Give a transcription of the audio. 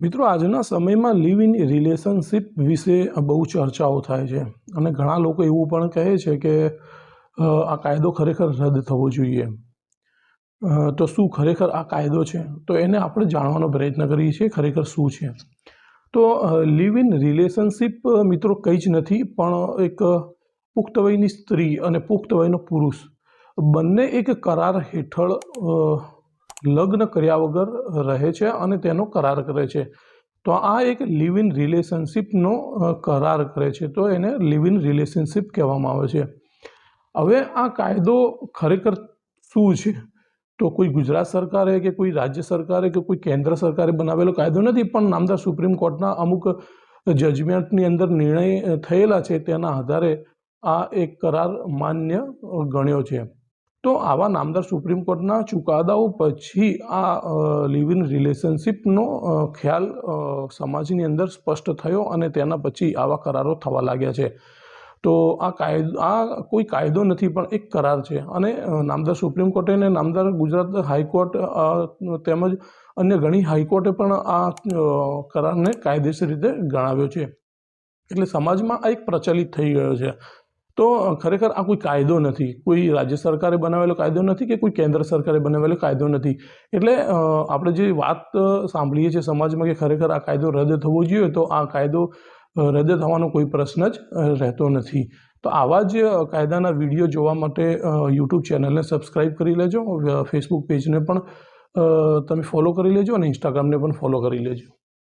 મિત્રો, આજના સમયમાં લિવ ઇન રિલેશનશિપ વિશે બહુ ચર્ચાઓ થાય છે અને ઘણા લોકો એવું પણ કહે છે કે આ કાયદો ખરેખર રદ થવો જોઈએ. તો શું ખરેખર આ કાયદો છે? તો એને આપણે જાણવાનો પ્રયત્ન કરીએ છીએ ખરેખર શું છે. તો લિવ ઇન રિલેશનશિપ મિત્રો, કંઈ જ નથી, પણ એક પુખ્ત વયની સ્ત્રી અને પુખ્ત વયનો પુરુષ બંને એક કરાર હેઠળ લગ્ન કર્યા વગર રહે છે અને તેનો કરાર કરે છે. તો આ એક લિવ ઇન રિલેશનશિપનો કરાર કરે છે. તો એને લિવ ઇન રિલેશનશિપ કહેવામાં આવે છે. હવે આ કાયદો ખરેખર શું છે? તો કોઈ ગુજરાત સરકારે કે કોઈ રાજ્ય સરકારે કે કોઈ કેન્દ્ર સરકારે બનાવેલો કાયદો નથી, પણ નામદાર સુપ્રીમ કોર્ટના અમુક જજમેન્ટની અંદર નિર્ણય થયેલા છે, તેના આધારે આ એક કરાર માન્ય ગણ્યો છે. તો આવા નામદાર સુપ્રીમ કોર્ટના ચુકાદાઓ પછી આ લિવ ઇન રિલેશનશિપનો ખ્યાલ સમાજની અંદર સ્પષ્ટ થયો અને તેના પછી આવા કરારો થવા લાગ્યા છે. તો આ કાયદો, આ કોઈ કાયદો નથી પણ એક કરાર છે અને નામદાર સુપ્રીમ કોર્ટે અને નામદાર ગુજરાત હાઈકોર્ટ તેમજ અન્ય ઘણી હાઈકોર્ટે પણ આ કરારને કાયદેસર રીતે ગણાવ્યો છે. એટલે સમાજમાં આ એક પ્રચલિત થઈ ગયો છે. તો ખરેખર આ કોઈ કાયદો નથી. કોઈ રાજ્ય સરકારે બનાવેલો કાયદો નથી કે કોઈ કેન્દ્ર સરકારે બનાવેલો કાયદો નથી? એટલે આપણે જે વાત સાંભળીએ છીએ સમાજમાં કે ખરેખર આ કાયદો રદ થવો જોઈએ, તો આ કાયદો રદ થવાનો કોઈ પ્રશ્ન જ રહેતો નથી. તો આવા જ કાયદાના વીડિયો જોવા માટે યુટ્યુબ ચેનલને સબસ્ક્રાઈબ કરી લેજો. ફેસબુક પેજને પણ તમે ફોલો કરી લેજો અને ઇન્સ્ટાગ્રામને પણ ફોલો કરી લેજો.